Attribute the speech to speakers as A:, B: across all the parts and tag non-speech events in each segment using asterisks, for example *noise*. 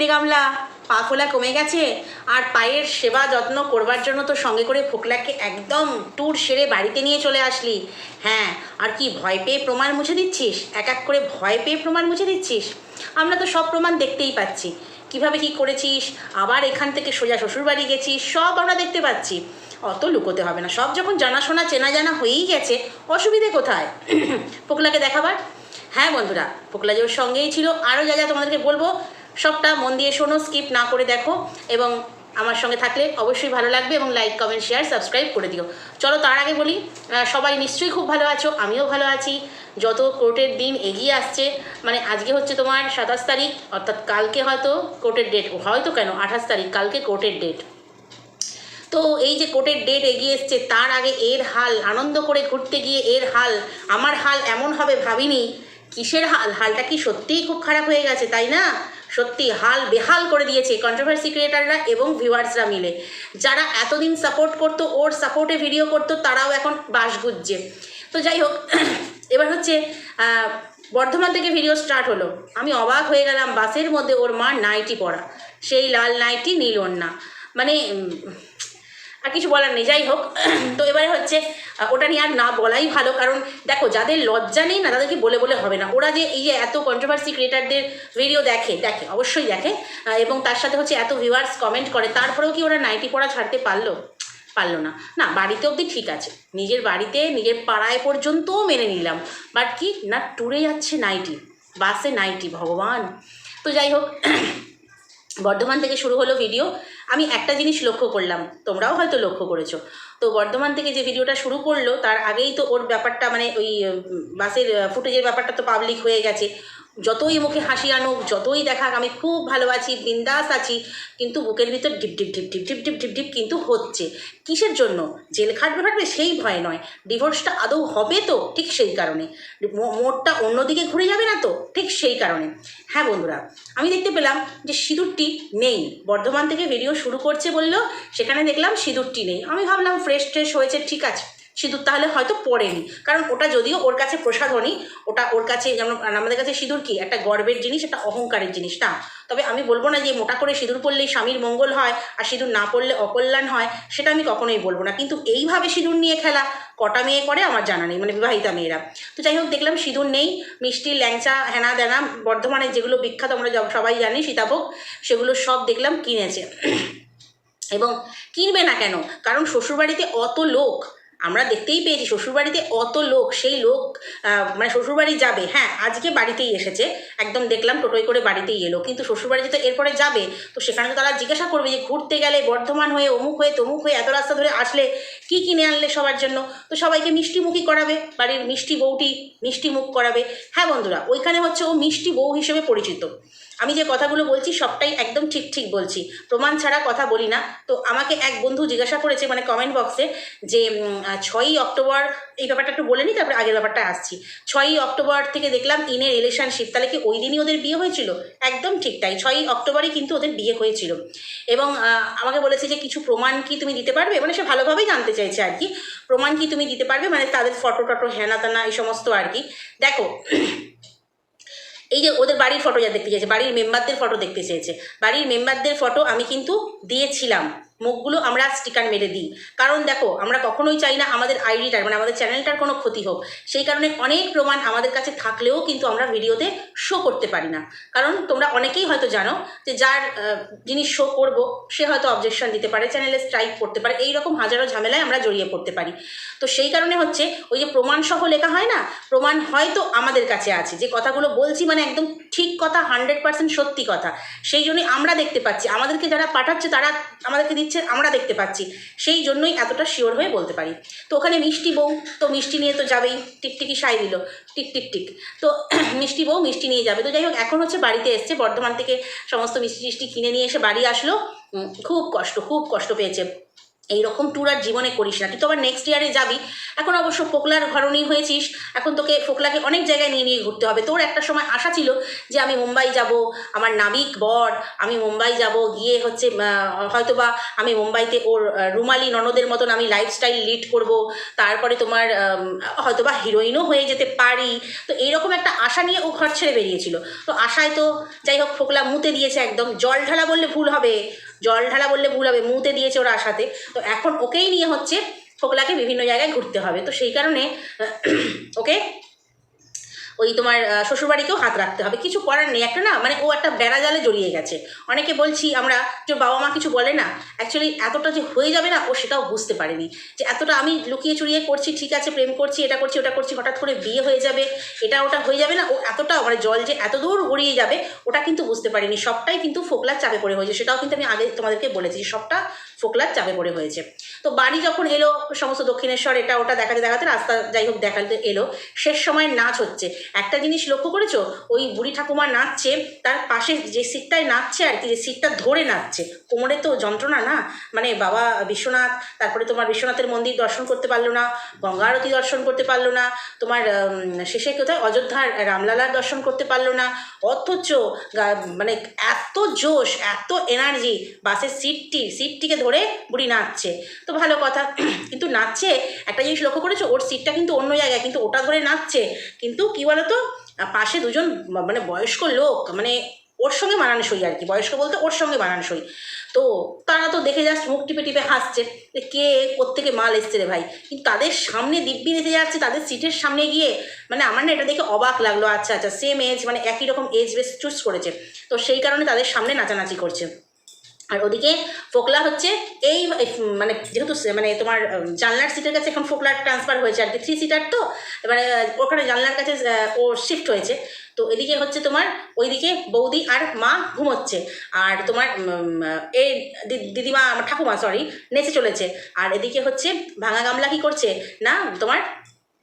A: কিরে গামলা পা ফোলা কমে গেছে, আর পায়ের সেবা যত্ন করবার জন্য তো সঙ্গে করে ফোকলাকে একদম ট্যুর সেরে বাড়িতে নিয়ে চলে আসলি। হ্যাঁ আর কি ভয় পেয়ে প্রমাণ মুছে দিচ্ছিস? এক এক করে ভয় পেয়ে প্রমাণ মুছে দিচ্ছিস? আমরা তো সব প্রমাণ দেখতেই পাচ্ছি। কীভাবে কি করেছিস? আবার এখান থেকে সোজা শ্বশুরবাড়ি গেছিস? সব আমরা দেখতে পাচ্ছি। অত লুকোতে হবে না। সব যখন জানাশোনা চেনা জানা হয়েই গেছে, অসুবিধে কোথায়? *clears throat* পোকলাকে দেখাবার? হ্যাঁ বন্ধুরা পোকলা যে সঙ্গেই ছিল আরও যা যা তোমাদেরকে বলব সবটা মন দিয়ে শোনো স্কিপ না করে দেখো এবং আমার সঙ্গে থাকলে অবশ্যই ভালো লাগবে এবং লাইক কমেন্ট শেয়ার সাবস্ক্রাইব করে দিও। চলো তার আগে বলি সবাই নিশ্চয়ই খুব ভালো আছো, আমিও ভালো আছি। যত কোর্টের দিন এগিয়ে আসছে মানে আজকে হচ্ছে তোমার সাতাশ তারিখ, অর্থাৎ কালকে হয়তো কোর্টের ডেট হয়তো কেন আঠাশ তারিখ, কালকে কোর্টের ডেট তো এই যে কোর্টের ডেট এগিয়ে এসছে, তার আগে এর হাল, আনন্দ করে ঘুরতে গিয়ে এর হাল, আমার হাল এমন হবে ভাবিনি, কিসের হাল? হালটা কি সত্যিই খুব খারাপ হয়ে গেছে, তাই না? সত্যি হাল বেহাল করে দিয়েছে কন্ট্রোভার্সি ক্রিয়েটাররা এবং ভিউয়ার্সরা মিলে। যারা এতদিন সাপোর্ট করতো, ওর সাপোর্টে ভিডিও করতো, তারাও এখন বাস গুজছে। তো যাই হোক, *clears throat* এবার হচ্ছে বর্ধমান থেকে ভিডিও স্টার্ট হলো। আমি অবাক হয়ে গেলাম, বাসের মধ্যে ওর মা নাইটি পরা। সেই লাল নাইটি, নীল ওড়না। মানে আর কিছু বলার নেই, যাই হোক। *clears throat* তো এবারে হচ্ছে ওটা নিয়ে আর না বলাই ভালো, কারণ দেখো, যাদের লজ্জা নেই না, তাদেরকে বলে বলে হবে না। ওরা যে এই যে এত কন্ট্রোভার্সি ক্রিয়েটারদের ভিডিও দেখে দেখে, অবশ্যই দেখে এবং তার সাথে হচ্ছে এত ভিউয়ার্স কমেন্ট করে, তারপরেও কি ওরা নাইটি পড়া ছাড়তে পারল? পারল না। না, বাড়িতে অবধি ঠিক আছে। নিজের বাড়িতে, নিজের পাড়ায় পর্যন্তও মেনে নিলাম। বাট কি? না ট্যুরে যাচ্ছে নাইটি বাসে নাইটি, ভগবান। তো যাই হোক বর্ধমান থেকে শুরু হলো ভিডিও আমি একটা জিনিস লক্ষ্য করলাম, তোমরাও হয়তো লক্ষ্য করেছ। তো বর্ধমান থেকে যে ভিডিওটা শুরু করল, তার আগেই তো ওর ব্যাপারটা মানে ওই বাসের ফুটেজের ব্যাপারটা তো পাবলিক হয়ে গেছে। যতই মুখে হাসি আনুক, যতই দেখাক, আমি খুব ভালো আছি, বিন্দাস আছি, কিন্তু বুকের ভিতর deep deep deep deep deep deep deep deep কিন্তু হচ্ছে। কিসের জন্য? জেল খাটবে খাটবে সেই ভয় নয়। ডিভোর্সটা আদৌ হবে তো? ঠিক সেই কারণে। মোড়টা অন্যদিকে ঘুরে যাবে না তো? ঠিক সেই কারণে। হ্যাঁ বন্ধুরা, আমি দেখতে পেলাম যে সিঁদুরটি নেই। বর্ধমান থেকে ভিডিও শুরু করছে বলল, সেখানে দেখলাম সিঁদুরটি নেই। আমি ভাবলাম ফ্রেশ ট্রেশ হয়েছে, ঠিক আছে। সিঁদুর তাহলে হয়তো পড়েনি। কারণ ওটা যদিও ওর কাছে প্রসাধনী, ওটা ওর কাছে যেমন আমাদের কাছে সিঁদুর কি? একটা গর্বের জিনিস, একটা অহংকারের জিনিস, না? তবে আমি বলব না যে মোটা করে সিঁদুর পরলেই স্বামীর মঙ্গল হয় আর সিঁদুর না পড়লে অকল্যাণ হয়, সেটা আমি কখনোই বলব না। কিন্তু এইভাবে সিঁদুর নিয়ে খেলা কটা মেয়ে করে আমার জানা নেই মানে বিবাহিতা মেয়েরা। তো যাই হোক, দেখলাম সিঁদুর নেই, মিষ্টি, ল্যাংচা, হেনা দেনা, বর্ধমানের যেগুলো বিখ্যাত আমরা সবাই জানি, সীতাভোগ, সেগুলো সব দেখলাম কিনেছে। এবং কিনবে না কেন? কারণ শ্বশুরবাড়িতে অত লোক আমরা দেখতেই পেয়েছি শ্বশুরবাড়িতে অত লোক, সেই লোক মানে শ্বশুরবাড়ি যাবে হ্যাঁ আজকে বাড়িতেই এসেছে, একদম দেখলাম টোটোয় করে বাড়িতেই এলো, কিন্তু শ্বশুরবাড়িতে তো এরপরে যাবে, তো সেখানে তো তারা জিজ্ঞাসা করবে যে ঘুরতে গেলে বর্ধমান হয়ে, অমুক হয়ে, তমুক হয়ে, এত রাস্তা ধরে আসলে কি কিনে আনলে সবার জন্য? তো সবাইকে মিষ্টিমুখী করাবে, বাড়ির মিষ্টি বউটি মিষ্টি মুখ করাবে। হ্যাঁ বন্ধুরা, ওইখানে হচ্ছে ও মিষ্টি বউ হিসেবে পরিচিত। আমি যে কথাগুলো বলছি সবটাই একদম ঠিক ঠিক বলছি। প্রমাণ ছাড়া কথা বলি না। তো আমাকে এক বন্ধু জিজ্ঞাসা করেছে মানে কমেন্ট বক্সে যে ছয়ই অক্টোবর, এই ব্যাপারটা একটু বলে নিই তারপরে আগের ব্যাপারটা আসছি। ছয়ই অক্টোবর থেকে দেখলাম ইনের রিলেশনশিপ তাহলে কি ওই দিনই ওদের বিয়ে হয়েছিল? একদম ঠিক তাই, ছয়ই অক্টোবরই কিন্তু ওদের বিয়ে হয়েছিল। এবং আমাকে বলেছে যে কিছু প্রমাণ কি তুমি দিতে পারবে? মানে সে ভালোভাবেই জানতে চাইছে আর কি। প্রমাণ কি তুমি দিতে পারবে? মানে তাদের ফটো টটো হ্যানা তেনা এই সমস্ত আর কি। দেখো এই যে ওদের বাড়ির ফটো যা দেখতে চেয়েছে বাড়ির মেম্বারদের ফটো দেখতে চেয়েছে বাড়ির মেম্বারদের ফটো আমি কিন্তু দিয়েছিলাম। মুখগুলো আমরা স্টিকার মেরে দিই। কারণ দেখো, আমরা কখনোই চাই না আমাদের আইডিটার মানে আমাদের চ্যানেলটার কোনো ক্ষতি হোক। সেই কারণে অনেক প্রমাণ আমাদের কাছে থাকলেও কিন্তু আমরা ভিডিওতে শো করতে পারি না। কারণ তোমরা অনেকেই হয়তো জানো যে যার জিনিস শো করব, সে হয়তো অবজেকশন দিতে পারে চ্যানেলে স্ট্রাইক করতে পারে এই রকম হাজারো ঝামেলায় আমরা জড়িয়ে পড়তে পারি। তো সেই কারণে হচ্ছে, ওই যে প্রমাণ সহ লেখা হয় না, প্রমাণ হয়তো আমাদের কাছে আছে, যে কথাগুলো বলছি মানে একদম ঠিক কথা হান্ড্রেড পার্সেন্ট সত্যি কথা। সেই জন্যই আমরা দেখতে পাচ্ছি, আমাদেরকে যারা পাঠাচ্ছে তারা আমাদেরকে দিচ্ছে আমরা দেখতে পাচ্ছি। সেই জন্যই এতটা শিওর হয়ে বলতে পারি। তো ওখানে মিষ্টি বউ, তো মিষ্টি নিয়ে তো যাবেই। টিকটিকি সাই দিল। টিক টিক টিক। তো *clears throat* মিষ্টি বউ, মিষ্টি নিয়ে যাবে। তো যাই হোক, এখন হচ্ছে বাড়িতে এসছে, বর্ধমান থেকে সমস্ত মিষ্টি টিষ্টি কিনে নিয়ে এসে বাড়ি আসলো। খুব কষ্ট খুব কষ্ট পেয়েছে। এইরকম ট্যুর আর জীবনে করিস না। তুই তো আবার নেক্সট ইয়ারে যাবি। এখন অবশ্য ফোকলার ঘরণী হয়েছিস। এখন তোকে ফোকলাকে অনেক জায়গায় নিয়ে নিয়ে ঘুরতে হবে। তোর একটা সময় আশা ছিল যে আমি মুম্বাই যাব, আমার নাবিক বর, আমি মুম্বাই যাব, গিয়ে হচ্ছে হয়তো বা আমি মুম্বাইতে ওর রুমালি ননদের মতন আমি লাইফস্টাইল লিড করব। তারপরে তোমার হয়তো বা হিরোইনও হয়ে যেতে পারি। তো এইরকম একটা আশা নিয়ে ও ঘর ছেড়ে বেরিয়েছিল। তো আশায় তো যাই হোক, ফোকলা মুতে দিয়েছে একদম। জল ঢালা বললে ভুল হবে। জল ঢালা বললে ভুল হবে, মুতে দিয়েছে ওরা আশাতে। তো এখন ওকেই নিয়ে হচ্ছে ফোকলাকে বিভিন্ন জায়গায় ঘুরতে হবে। তো সেই কারণে ওকে ওই তোমার শ্বশুরবাড়িকেও হাত রাখতে হবে। কিছু করার নেই। একটা না মানে ও একটা বেড়া জালে জড়িয়ে গেছে। অনেকে বলছি আমরা, যে বাবা মা কিছু বলে না অ্যাকচুয়ালি এতটা যে হয়ে যাবে না, ও সেটাও বুঝতে পারেনি। যে এতটা আমি লুকিয়ে চুরিয়ে করছি, ঠিক আছে, প্রেম করছি, এটা করছি, ওটা করছি, হঠাৎ করে বিয়ে হয়ে যাবে, এটা ওটা হয়ে যাবে না, ও এতটা মানে জল যে এত দূর গড়িয়ে যাবে, ওটা কিন্তু বুঝতে পারিনি। সবটাই কিন্তু ফোকলার চাপে পড়ে হয়েছে। সেটাও কিন্তু আমি আগে তোমাদেরকে বলেছি সবটা ফোকলার চাপে পড়ে হয়েছে। তো বাড়ি যখন এলো, সমস্ত দক্ষিণেশ্বর, এটা ওটা দেখাতে দেখাতে রাস্তা যাই হোক দেখাতে এলো, শেষ সময় নাচ হচ্ছে। একটা জিনিস লক্ষ্য করেছ? ওই বুড়ি ঠাকুমা নাচছে, তার পাশে যে সিটটায় নাচছে আর কি, যে সিটটা ধরে নাচছে। কোমরে তো যন্ত্রণা না? মানে বাবা বিশ্বনাথ, তারপরে তোমার বিশ্বনাথের মন্দির দর্শন করতে পারল না, গঙ্গা আরতি দর্শন করতে পারল না, তোমার শেষে কোথায়? অযোধ্যার রামলালার দর্শন করতে পারল না। অথচ মানে এত জোশ, এত এনার্জি বাসের সিটটি, সিটটিকে ধরে বুড়ি নাচছে। তো ভালো কথা। কিন্তু নাচছে, একটা জিনিস লক্ষ্য করেছ? ওর সিটটা কিন্তু অন্য জায়গায়, কিন্তু ওটা ধরে নাচছে। কিন্তু কি বলতো? আহ, পাশে দুজন মানে বয়স্ক লোক মানে ওর সঙ্গে মানানসই আর কি। বয়স্ক বলতে ওর সঙ্গে মানানসই। তো তারা তো দেখে জাস্ট মুখ টিপে টিপে হাসছে। কে কোত্থেকে মাল এসছে রে ভাই? কিন্তু তাদের সামনে দিব্যি নিতে যাচ্ছে তাদের সিটের সামনে গিয়ে মানে আমার না এটা দেখে অবাক লাগল। আচ্ছা আচ্ছা সেম এজ মানে একই রকম এজ বেস চুজ করেছে। তো সেই কারণে তাদের সামনে নাচানাচি করছে। আর ওদিকে ফোকলা হচ্ছে এই মানে যেহেতু মানে তোমার জানলার সিটের কাছে এখন ফোকলার ট্রান্সফার হয়েছে আর কি থ্রি সিটার তো, এবারে ওখানে জানলার কাছে ও শিফট হয়েছে। তো এদিকে হচ্ছে তোমার, ওইদিকে বৌদি আর মা ঘুমোচ্ছে। আর তোমার এই দিদিমা, ঠাকুমা সরি নেচে চলেছে। আর এদিকে হচ্ছে ভাঙা গামলা কি করছে? না, তোমার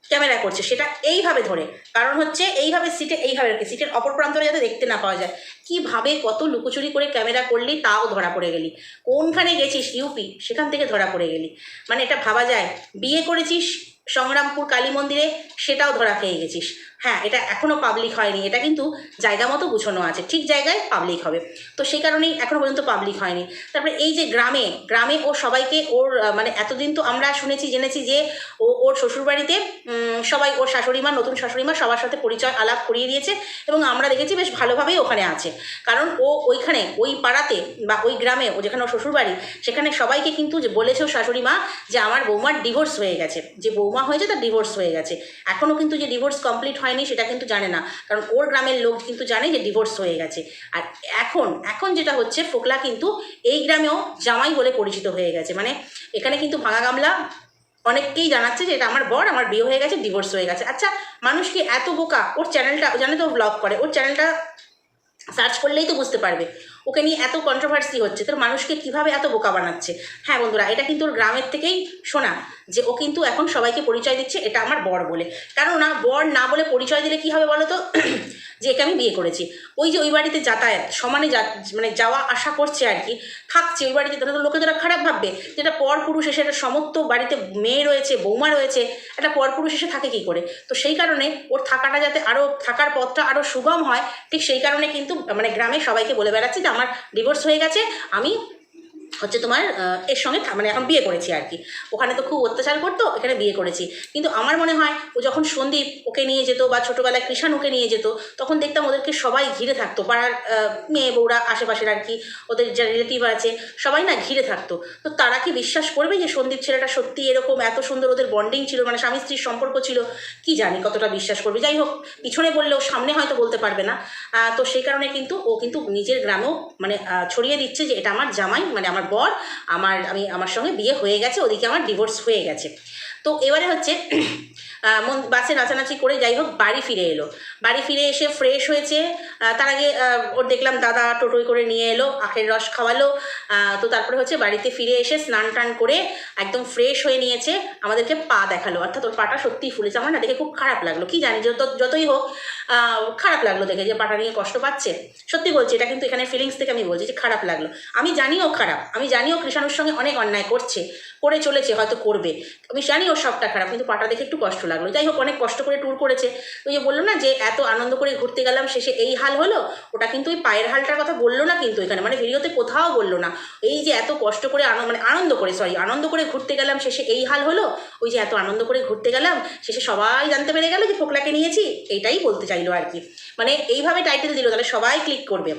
A: ক্যামেরা করছে, সেটা এইভাবে ধরে। কারণ হচ্ছে এইভাবে সিটে, এইভাবে রাখে। সিটের অপর প্রান্তরে যাতে দেখতে না পাওয়া যায়। কীভাবে কত লুকোচুরি করে ক্যামেরা করলি, তাও ধরা পড়ে গেলি। কোনখানে গেছিস ইউপি সেখান থেকে ধরা পড়ে গেলি। মানে এটা ভাবা যায়। বিয়ে করেছিস সংগ্রামপুর কালী মন্দিরে, সেটাও ধরা খেয়ে গেছিস। হ্যাঁ এটা এখনও পাবলিক হয়নি, এটা কিন্তু জায়গা মতো গুছানো আছে, ঠিক জায়গায় পাবলিক হবে। তো সেই কারণেই এখনও পর্যন্ত পাবলিক হয়নি। তারপরে এই যে গ্রামে গ্রামে ও সবাইকে ওর মানে এতদিন তো আমরা শুনেছি, জেনেছি যে ও, ওর শ্বশুরবাড়িতে সবাই ওর শাশুড়ি মা নতুন শাশুড়ি মা সবার সাথে পরিচয় আলাপ করিয়ে দিয়েছে এবং আমরা দেখেছি বেশ ভালোভাবেই ওখানে আছে। কারণ ও ওইখানে, ওই পাড়াতে বা ওই গ্রামে, ও যেখানে ওর শ্বশুরবাড়ি, সেখানে সবাইকে কিন্তু বলেছে ও শাশুড়ি মা যে আমার বৌমার ডিভোর্স হয়ে গেছে। যে বৌমা হয়েছে তার ডিভোর্স হয়ে গেছে। এখনও কিন্তু যে ডিভোর্স কমপ্লিট হয়নি, সেটা কিন্তু জানে না। কারণ ওর গ্রামের লোক কিন্তু জানে যে ডিভোর্স হয়ে গেছে। আর এখন এখন যেটা হচ্ছে, ফোকলা কিন্তু এই গ্রামেও জামাই বলে পরিচিত হয়ে গেছে। মানে এখানে কিন্তু ভাঙা গামলা অনেককেই জানাচ্ছে যে এটা আমার বর, আমার বিয়ে হয়ে গেছে ডিভোর্স হয়ে গেছে। আচ্ছা মানুষ কি এত বোকা? ওর চ্যানেলটা জানে তো ব্লগ করে। ওর চ্যানেলটা সার্চ করলেই তো বুঝতে পারবে। ওকে নিয়ে এত কন্ট্রোভার্সি হচ্ছে, তোর মানুষকে কীভাবে এত বোকা বানাচ্ছে? হ্যাঁ বন্ধুরা, এটা কিন্তু ওর গ্রামের থেকেই শোনা যে ও কিন্তু এখন সবাইকে পরিচয় দিচ্ছে, এটা আমার বর বলে। কারণ না বর না বলে পরিচয় দিলে কি হবে বলো তো *clears throat* যে একে আমি বিয়ে করেছি। ওই যে ওই বাড়িতে যাতায়াত, সমানে যা মানে যাওয়া আশা করছে আর কি, থাকছে ওই বাড়িতে, তাহলে তো লোকে তারা খারাপ ভাববে। যেটা পর পুরুষ এসে, একটা সমস্ত বাড়িতে মেয়ে রয়েছে, বৌমা রয়েছে, একটা পর পুরুষ এসে থাকে কী করে? তো সেই কারণে ওর থাকাটা যাতে আরও থাকার পথটা আরও সুগম হয়, ঠিক সেই কারণে কিন্তু মানে গ্রামে সবাইকে বলে বেড়াচ্ছে যে আমার ডিভোর্স হয়ে গেছে আমি হচ্ছে তোমার এর সঙ্গে মানে এখন বিয়ে করেছি আর কি। ওখানে তো খুব অত্যাচার করতো, এখানে বিয়ে করেছি। কিন্তু আমার মনে হয়, ও যখন সন্দীপ ওকে নিয়ে যেত বা ছোটোবেলায় কৃষাণ ওকে নিয়ে যেত, তখন দেখতাম ওদেরকে সবাই ঘিরে থাকতো। পাড়ার মেয়ে বউরা, আশেপাশের আর কি, ওদের যা রিলেটিভ আছে, সবাই না ঘিরে থাকতো। তো তারা কি বিশ্বাস করবে যে সন্দীপ ছেলেটা সত্যি এরকম এত সুন্দর ওদের বন্ডিং ছিল মানে স্বামী স্ত্রীর সম্পর্ক ছিল? কি জানি, কতটা বিশ্বাস করবে। যাই হোক, পিছনে বললেও সামনে হয়তো বলতে পারবে না। তো সেই কারণে কিন্তু ও কিন্তু নিজের গ্রামেও মানে ছড়িয়ে দিচ্ছে যে এটা আমার জামাই মানে আমার বর আমার আমি আমার সঙ্গে বিয়ে হয়ে গেছে ওদিকে আমার ডিভোর্স হয়ে গেছে। তো এবারে হচ্ছে বাসে নাচানাচি করে যাই হোক, বাড়ি ফিরে এলো। বাড়ি ফিরে এসে ফ্রেশ হয়েছে। তার আগে ওর দেখলাম দাদা টোটোই করে নিয়ে এলো, আখের রস খাওয়ালো। তো তারপরে হচ্ছে বাড়িতে ফিরে এসে স্নান টান করে একদম ফ্রেশ হয়ে নিয়েছে, আমাদেরকে পা দেখাল। অর্থাৎ ওর পাটা সত্যিই ফুলেছে। আমার না দেখে খুব খারাপ লাগল। কি জানি, যত যতই হোক খারাপ লাগল দেখে যে পাটা নিয়ে কষ্ট পাচ্ছে। সত্যি বলছি, এটা কিন্তু এখানে ফিলিংস থেকে আমি বলছি যে খারাপ লাগল। আমি জানিও খারাপ। আমি জানিও কৃষাণুর সঙ্গে অনেক অন্যায় করছে, করে চলেছে, হয়তো করবে। আমি জানি ওর সবটা খারাপ, কিন্তু পাটা দেখে একটু কষ্ট লাগল। যাই হোক, অনেক কষ্ট করে ট্যুর করেছে। ওই যে বলল না যে, এত আনন্দ করে ঘুরতে গেলাম, শেষে এই হাল হলো, ওটা কিন্তু ওই পায়ের হালটার কথা বলল না কিন্তু এখানে মানে ভিডিওতে কোথাও বলল না। এই যে এত কষ্ট করে মানে আনন্দ করে সরি আনন্দ করে ঘুরতে গেলাম, শেষে এই হাল হলো, ওই যে এত আনন্দ করে ঘুরতে গেলাম, শেষে সবাই জানতে পেরে গেল যে ফোকলাকে নিয়েছি, এইটাই বলতে চাইলো আর কি। মানে এইভাবে টাইটেল দিল, তাহলে সবাই ক্লিক করবে।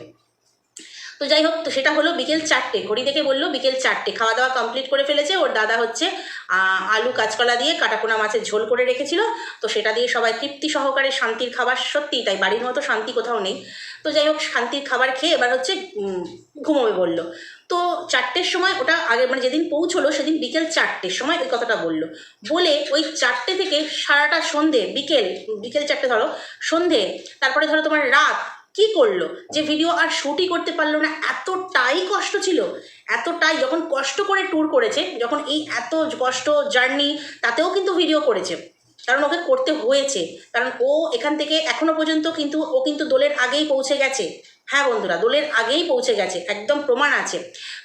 A: তো যাই হোক তো সেটা হলো বিকেল চারটে। ঘড়ি দেখে বলল বিকেল চারটে। খাওয়া দাওয়া কমপ্লিট করে ফেলেছে। ওর দাদা হচ্ছে আলু কাঁচকলা দিয়ে কাটাপোনা মাছের ঝোল করে রেখেছিল। তো সেটা দিয়ে সবাই তৃপ্তি সহকারে শান্তির খাবার, সত্যিই তাই, বাড়ির মতো শান্তি কোথাও নেই। তো যাই হোক শান্তির খাবার খেয়ে এবার হচ্ছে ঘুমোবে বলল। তো চারটের সময় ওটা আগে মানে যেদিন পৌঁছলো সেদিন বিকেল চারটের সময় ওই কথাটা বলল। বলে ওই চারটে থেকে সারাটা সন্ধে, বিকেল বিকেল চারটে ধরো, সন্ধে, তারপরে ধরো তোমার রাত কি করল? যে ভিডিও আর শ্যুটই করতে পারল না, এতটাই কষ্ট ছিল। এতটাই যখন কষ্ট করে ট্যুর করেছে, যখন এই এত কষ্ট জার্নি তাতেও কিন্তু ভিডিও করেছে। কারণ ওকে করতে হয়েছে। কারণ ও এখান থেকে এখনও পর্যন্ত কিন্তু, ও কিন্তু দোলের আগেই পৌঁছে গেছে। হ্যাঁ বন্ধুরা, দোলের আগেই পৌঁছে গেছে, একদম প্রমাণ আছে।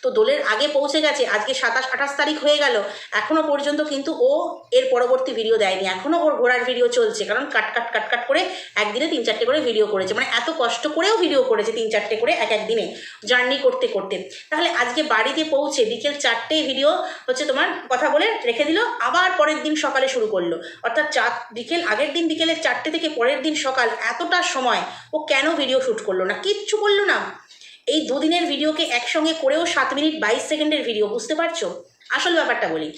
A: তো দোলের আগে পৌঁছে গেছে, আজকে সাতাশ, আঠাশ তারিখ হয়ে গেল, এখনও পর্যন্ত কিন্তু ও এর পরবর্তী ভিডিও দেয়নি, এখনও ওর ঘোরার ভিডিও চলছে, কারণ কাট কাট কাট কাট করে একদিনে তিন, চারটে করে ভিডিও করেছে মানে এত কষ্ট করেও ভিডিও করেছে তিন, চারটে করে এক, একদিনে জার্নি করতে করতে। তাহলে আজকে বাড়িতে পৌঁছে বিকেল চারটে ভিডিও হচ্ছে তোমার কথা বলে রেখে দিল, আবার পরের দিন সকালে শুরু করল। অর্থাৎ চার, বিকেল, আগের দিন বিকেলে চারটে থেকে পরের দিন সকাল এতটা সময় ও কেন ভিডিও শ্যুট করল না? কিচ্ছু করল না? এই দুদিনের ভিডিওকে একসঙ্গে করেও সাত মিনিট বাইশ সেকেন্ডের ভিডিও, বুঝতে পারছ? আসল ব্যাপারটা বলি।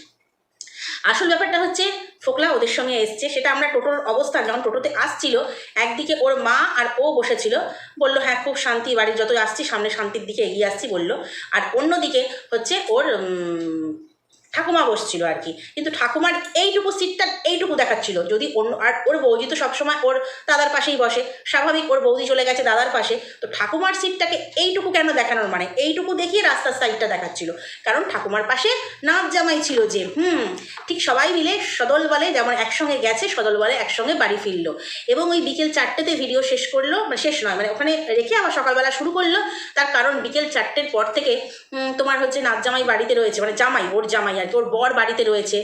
A: আসল ব্যাপারটা হচ্ছে, ফোকলা ওদের সঙ্গে এসছে, সেটা আমরা টোটোর অবস্থান যখন টোটোতে আসছিল, একদিকে ওর মা আর ও বসেছিল, বলল হ্যাঁ খুব শান্তি বাড়ি যত আসছি, সামনে শান্তির দিকে এগিয়ে আসছি, বলল। আর অন্যদিকে হচ্ছে ওর ঠাকুমা বসছিল আর কি। কিন্তু ঠাকুমার এইটুকু সিটটা এইটুকু দেখাচ্ছিল। যদি অন্য, আর ওর বৌদি তো সবসময় ওর দাদার পাশেই বসে। স্বাভাবিক ওর বৌদি চলে গেছে দাদার পাশে। তো ঠাকুমার সিটটাকে এইটুকু কেন দেখানোর মানে? এইটুকু দেখিয়ে রাস্তার সাইডটা দেখাচ্ছিল। কারণ ঠাকুমার পাশে নাচ জামাই ছিল যে, হুম, ঠিক সবাই মিলে সদল বলে যেমন একসঙ্গে গেছে সদল বলে একসঙ্গে বাড়ি ফিরলো। এবং ওই বিকেল চারটেতে ভিডিও শেষ করল মানে শেষ নয় মানে ওখানে রেখে আবার সকালবেলা শুরু করল। তার কারণ বিকেল চারটের পর থেকে তোমার হচ্ছে নাচ জামাই বাড়িতে রয়েছে মানে জামাই, ওর জামাই আর কি ওর বর বাড়িতে রয়েছে।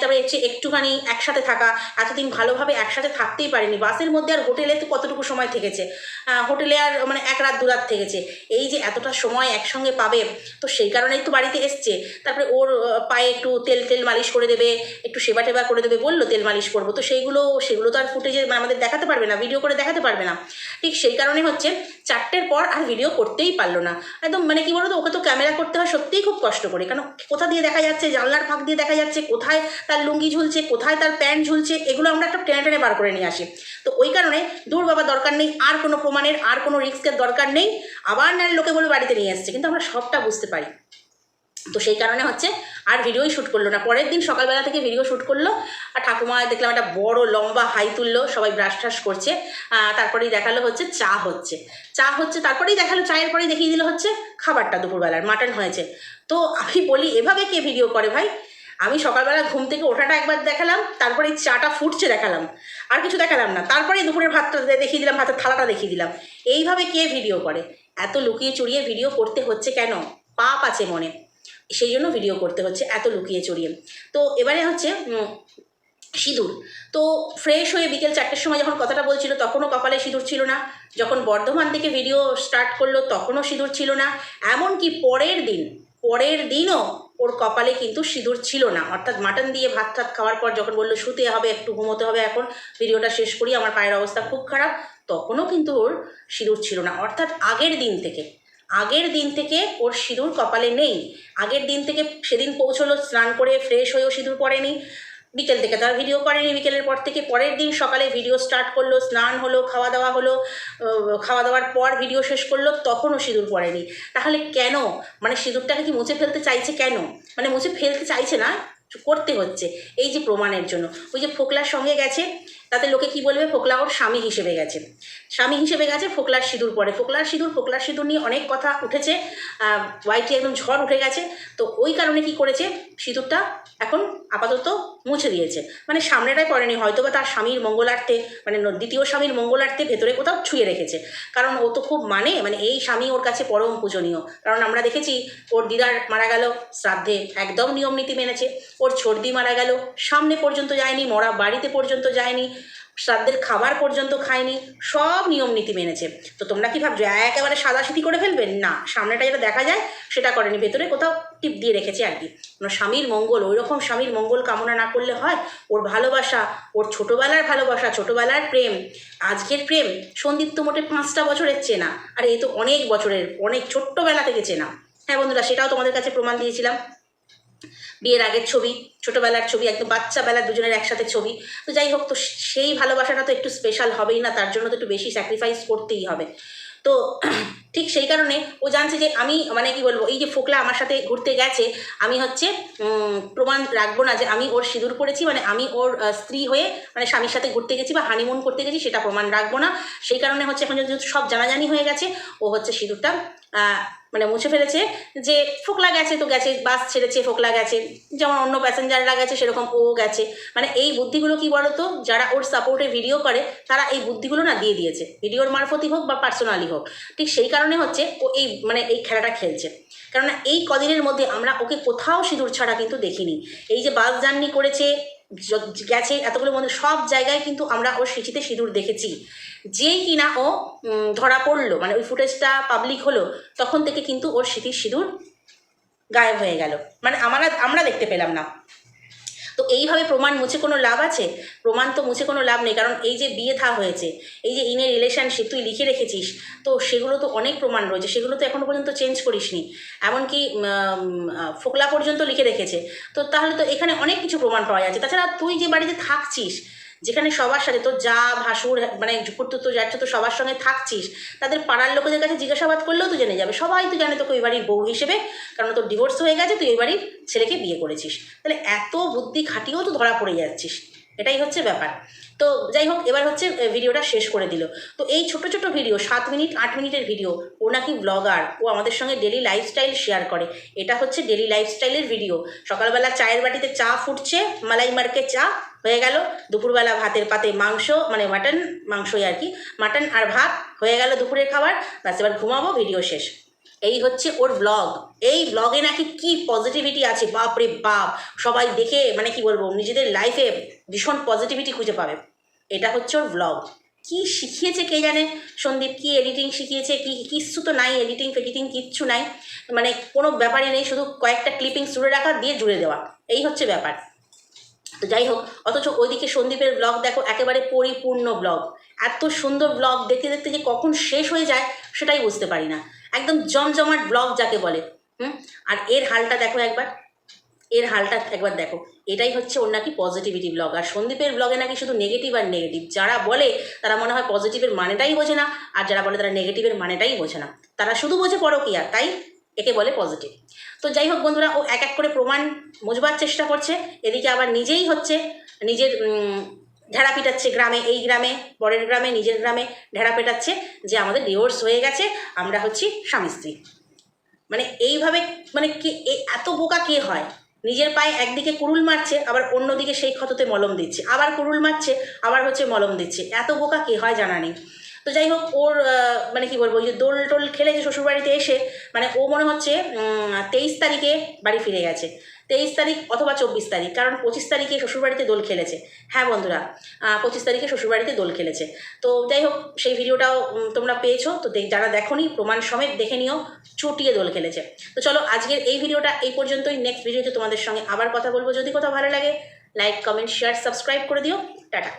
A: তারপরে হচ্ছে একটুখানি একসাথে থাকা। এতদিন ভালোভাবে একসাথে থাকতেই পারেনি। বাসের মধ্যে আর হোটেলে তো কতটুকু সময় থেকেছে? হোটেলে আর মানে এক রাত, দু রাত থেকেছে। এই যে এতটা সময় একসঙ্গে পাবে, তো সেই কারণেই তো বাড়িতে এসছে। তারপরে ওর পায়ে একটু তেল তেল মালিশ করে দেবে, একটু সেবা টেবা করে দেবে, বলল তেল মালিশ করব। তো সেইগুলো, সেগুলো তো আর ফুটেজে আমাদের দেখাতে পারবে না, ভিডিও করে দেখাতে পারবে না। ঠিক সেই কারণে হচ্ছে চারটের পর আর ভিডিও করতেই পারল না। একদম মানে কি বলতো, ওকে তো ক্যামেরা করতে হয় সত্যিই খুব কষ্ট করে। কারণ কোথা দিয়ে দেখা যাচ্ছে জানলার ফাঁক দিয়ে দেখা যাচ্ছে, কোথায় তার লুঙ্গি ঝুলছে, কোথায় তার প্যান্ট ঝুলছে, এগুলো আমরা একটা টেনে টেনে বার করে নিয়ে আসি। তো ওই কারণে দূর বাবা দরকার নেই, আর কোনো প্রমাণের, আর কোনো রিস্কের দরকার নেই। আবার নারী লোকে বলে বাড়িতে নিয়ে এসছে, কিন্তু আমরা সবটা বুঝতে পারি। তো সেই কারণে হচ্ছে আর ভিডিওই শ্যুট করল না। পরের দিন সকালবেলা থেকে ভিডিও শ্যুট করল। আর ঠাকুমা দেখলাম একটা বড়, লম্বা হাই তুললো। সবাই ব্রাশ ট্রাশ করছে। তারপরেই দেখাল হচ্ছে চা হচ্ছে। চা হচ্ছে, তারপরেই দেখাল, চায়ের পরেই দেখিয়ে দিল হচ্ছে খাবারটা দুপুরবেলার মাটন হয়েছে। তো আমি বলি, এভাবে কে ভিডিও করে ভাই? আমি সকালবেলা ঘুম থেকে ওঠাটা একবার দেখালাম, তারপরে এই চাটা ফুটছে দেখালাম। আর কিছু দেখালাম না। তারপরে দুপুরের ভাতটা দেখিয়ে দিলাম, ভাতের থালাটা দেখিয়ে দিলাম। এইভাবে কে ভিডিও করে? এত লুকিয়ে চুরিয়ে ভিডিও করতে হচ্ছে কেন? পাপ আছে মনে। সেই জন্য ভিডিও করতে হচ্ছে, এত লুকিয়ে চড়িয়ে। তো এবারে হচ্ছে সিঁদুর। তো ফ্রেশ হয়ে বিকেল চারটের সময় যখন কথাটা বলছিল, তখনও কপালে সিঁদুর ছিল না। যখন বর্ধমান থেকে ভিডিও স্টার্ট করল, তখনও সিঁদুর ছিল না। এমনকি পরের দিন, পরের দিনও ওর কপালে কিন্তু সিঁদুর ছিল না। অর্থাৎ মাটন দিয়ে ভাত টাত খাওয়ার পর যখন বলল, শুতে হবে, একটু ঘুমোতে হবে এখন ভিডিওটা শেষ করি, আমার পায়ের অবস্থা খুব খারাপ, তখনও কিন্তু ওর সিঁদুর ছিল না। অর্থাৎ আগের দিন থেকে আগের দিন থেকে ওর সিঁদুর কপালে নেই। আগের দিন থেকে সেদিন পৌঁছলো, স্নান করে ফ্রেশ হয়েও সিঁদুর পরেনি বিকেল থেকে তার ভিডিও করেনি, বিকেলের পর থেকে পরের দিন সকালে ভিডিও স্টার্ট করল, স্নান হলো, খাওয়া দাওয়া হলো খাওয়া দাওয়ার পর ভিডিও শেষ করল, তখনও সিঁদুর পরেনি তাহলে কেন? মানে সিঁদুরটাকে কি মুছে ফেলতে চাইছে কেন? মানে মুছে ফেলতে চাইছে না, করতে হচ্ছে। এই যে প্রমাণের জন্য। ওই যে ফোকলার সঙ্গে গেছে তাতে লোকে কি বলবে? ফোকলা ওর স্বামী হিসেবে গেছে। স্বামী হিসেবে গেছে, ফোকলার সিঁদুর পরে। ফোকলার সিঁদুর ফোকলার সিঁদুর নিয়ে অনেক কথা উঠেছে। ওয়াইটি একদম ঝড় উঠে গেছে। তো ওই কারণে কি করেছে? সিঁদুরটা এখন আপাতত মুছে দিয়েছে। মানে সামনেটাই পড়েনি হয়তো বা তার স্বামীর মঙ্গলার্থে মানে দ্বিতীয় স্বামীর মঙ্গলার্থে ভেতরে কোথাও ছুঁয়ে রেখেছে। কারণ ও তো খুব মানে মানে এই স্বামী ওর কাছে পরম পূজনীয়। কারণ আমরা দেখেছি, ওর দিদার মারা গেল, শ্রাদ্ধে একদম নিয়ম নীতি মেনেছে। ওর ছর্দি মারা গেল, সামনে পর্যন্ত যায়নি, মরা বাড়িতে পর্যন্ত যায়নি। শ্রাদ্ধের খাবার পর্যন্ত খায়নি, সব নিয়ম নীতি মেনেছে। তো তোমরা কি ভাবছ, একেবারে সাদা সিধি করে ফেলবেন না, সামনেটা যেটা দেখা যায়, সেটা করেনি। ভেতরে কোথাও টিপ দিয়ে রেখেছে আর কি। স্বামীর মঙ্গল ওই রকম স্বামীর মঙ্গল কামনা না করলে হয়, ওর ভালোবাসা, ওর ছোটোবেলার ভালোবাসা, ছোটোবেলার প্রেম, আজকের প্রেম, সন্দীপ তো মোটে পাঁচটা বছরের চেনা, আর এ তো অনেক বছরের, অনেক ছোট্টবেলা থেকে চেনা। হ্যাঁ বন্ধুরা, সেটাও তোমাদের কাছে প্রমাণ দিয়েছিলাম। বিয়ের আগের ছবি, ছোটোবেলার ছবি, একদম বাচ্চাবেলার দুজনের একসাথে ছবি। তো যাই হোক, তো সেই ভালোবাসাটা তো একটু স্পেশাল হবেই না, তার জন্য তো একটু বেশি স্যাক্রিফাইস করতেই হবে। তো *clears throat* ঠিক সেই কারণে ও জানছে যে আমি মানে কি বলব, এই যে ফোকলা আমার সাথে ঘুরতে গেছে, আমি হচ্ছে প্রমাণ রাখব না যে আমি ওর সিঁদুর পড়েছি মানে আমি ওর স্ত্রী হয়ে মানে স্বামীর সাথে ঘুরতে গেছি বা হানিমুন করতে গেছি, সেটা প্রমাণ রাখব না। সেই কারণে হচ্ছে এখন যেহেতু সব জানাজানি হয়ে গেছে, ও হচ্ছে সিঁদুরটা মানে মুছে ফেলেছে যে ফোকলা গেছে তো গেছে, বাস ছেড়েছে ফোকলা গেছে যেমন অন্য প্যাসেঞ্জাররা গেছে সেরকম ও গেছে। মানে এই বুদ্ধিগুলো কি বলতো? যারা ওর সাপোর্টে ভিডিও করে, তারা এই বুদ্ধিগুলো না দিয়ে দিয়েছে। ভিডিওর মারফতই হোক বা পার্সোনালি হোক। ঠিক সেই কারণে হচ্ছে ও এই মানে এই খেলাটা খেলছে। কেননা এই কদিনের মধ্যে আমরা ওকে কোথাও সিঁদুর ছাড়া কিন্তু দেখিনি। এই যে বাস জার্নি করেছে গেছে, এতগুলোর মধ্যে সব জায়গায় কিন্তু আমরা ওর সিঁচিতে সিঁদুর দেখেছি। যেই কিনা ও ধরা পড়ল মানে ওই ফুটেজটা পাবলিক হলো, তখন থেকে কিন্তু ওর স্মৃতির সিঁদুর গায়েব হয়ে গেল। মানে আমরা আমরা দেখতে পেলাম না। তো এইভাবে প্রমাণ মুছে কোনো লাভ আছে? প্রমাণ তো মুছে কোনো লাভ নেই, কারণ এই যে বিয়ে থা হয়েছে, এই যে ইনের রিলেশনশিপ তুই লিখে রেখেছিস, তো সেগুলো তো অনেক প্রমাণ রয়েছে, সেগুলো তো এখনও পর্যন্ত চেঞ্জ করিসনি। এমনকি ফোকলা পর্যন্ত লিখে রেখেছে। তো তাহলে তো এখানে অনেক কিছু প্রমাণ পাওয়া যাচ্ছে। তাছাড়া তুই যে বাড়িতে থাকছিস যেখানে সবার সাথে তোর যা ভাসুর মানে তো যাচ্ছে তো সবার সঙ্গে থাকছিস, তাদের পাড়ার লোকেদের কাছে জিজ্ঞাসাবাদ করলেও তো জেনে যাবে। সবাই তো জানে তোকে ওই বাড়ির বউ হিসেবে, কারণ তোর ডিভোর্স হয়ে গেছে, তুই ওই বাড়ির ছেলেকে বিয়ে করেছিস। তাহলে এত বুদ্ধি খাটিয়েও তো ধরা পড়ে যাচ্ছিস। এটাই হচ্ছে ব্যাপার। তো যাই হোক, এবার হচ্ছে ভিডিওটা শেষ করে দিল। তো এই ছোট ছোট ভিডিও, সাত মিনিট, আট মিনিটের ভিডিও, ও নাকি ব্লগার ও আমাদের সঙ্গে ডেলি লাইফস্টাইল শেয়ার করে। এটা হচ্ছে ডেলি লাইফস্টাইলের ভিডিও সকালবেলা চায়ের বাটিতে চা ফুটছে, মালাই মার্কে চা, হয়ে গেল। দুপুরবেলা ভাতের পাতে মাংস মানে মাটন মাংসই আর কি মাটন আর ভাত, হয়ে গেল দুপুরের খাবার। ব্যাস, এবার ঘুমাবো ভিডিও শেষ। এই হচ্ছে ওর ব্লগ এই ব্লগে নাকি কি পজিটিভিটি আছে, বাপ রে বাপ। সবাই দেখে মানে কি বলব, নিজেদের লাইফে ভীষণ পজিটিভিটি খুঁজে পাবে। এটা হচ্ছে ওর ব্লগ কি শিখিয়েছে কে জানে? সন্দীপ, কি এডিটিং শিখিয়েছে? কি, কিচ্ছু তো নাই এডিটিং ফেডিটিং কিচ্ছু নাই। মানে কোনো ব্যাপারই নেই, শুধু কয়েকটা ক্লিপিং জুড়ে রাখা দিয়ে জুড়ে দেওয়া। এই হচ্ছে ব্যাপার। তো যাই হোক, অথচ ওইদিকে সন্দীপের ব্লগ দেখো, একেবারে পরিপূর্ণ ব্লগ এত সুন্দর ব্লগ দেখতে দেখতে যে কখন শেষ হয়ে যায়, সেটাই বুঝতে পারি না। একদম জমজমাট ব্লগ যাকে বলে, হুম? আর এর হালটা দেখো একবার, এর হালটা একবার দেখো। এটাই হচ্ছে ওর নাকি পজিটিভিটি ব্লগ আর সন্দীপের ব্লগে নাকি শুধু নেগেটিভ আর নেগেটিভ যারা বলে তারা মনে হয় পজিটিভের মানেটাই বোঝে না, আর যারা বলে তারা নেগেটিভের মানেটাই বোঝে না। তারা শুধু বোঝে পরকিয়া, তাই একে বলে পজিটিভ তো যাই হোক বন্ধুরা, ও এক এক করে প্রমাণ বোঝবার চেষ্টা করছে। এদিকে আবার নিজেই হচ্ছে, নিজের ঢেড়া পিটাচ্ছে গ্রামে, এই গ্রামে, পরের গ্রামে, নিজের গ্রামে ঢেড়া পেটাচ্ছে যে আমাদের ডিভোর্স হয়ে গেছে, আমরা হচ্ছি স্বামী স্ত্রী। মানে এইভাবে মানে কে এত বোকা কে হয়? নিজের পায়ে একদিকে কুরুল মারছে, আবার অন্যদিকে সেই ক্ষততে মলম দিচ্ছে। আবার কুরুল মারছে, আবার হচ্ছে মলম দিচ্ছে। এত বোকা কে হয় জানা নেই। তো যাই হোক ওর মানে কি বলব, ওই যে দোল টোল খেলেছে শ্বশুরবাড়িতে এসে মানে ও মনে হচ্ছে তেইশ তারিখে বাড়ি ফিরে গেছে। তেইশ তারিখ অথবা চব্বিশ তারিখ, কারণ পঁচিশ তারিখে শ্বশুরবাড়িতে দোল খেলেছে। হ্যাঁ বন্ধুরা পঁচিশ তারিখে শ্বশুরবাড়িতে দোল খেলেছে। তো যাই হোক সেই ভিডিওটাও তোমরা পেয়েছ। তো যারা দেখোনি, প্রমাণ সমেত দেখে নিও, চুটিয়ে দোল খেলেছে। তো চলো, আজকের এই ভিডিওটা এই পর্যন্তই। নেক্সট ভিডিওতে তোমাদের সঙ্গে আবার কথা বলব। যদি কোথাও ভালো লাগে লাইক কমেন্ট শেয়ার সাবস্ক্রাইব করে দিও। টাটা।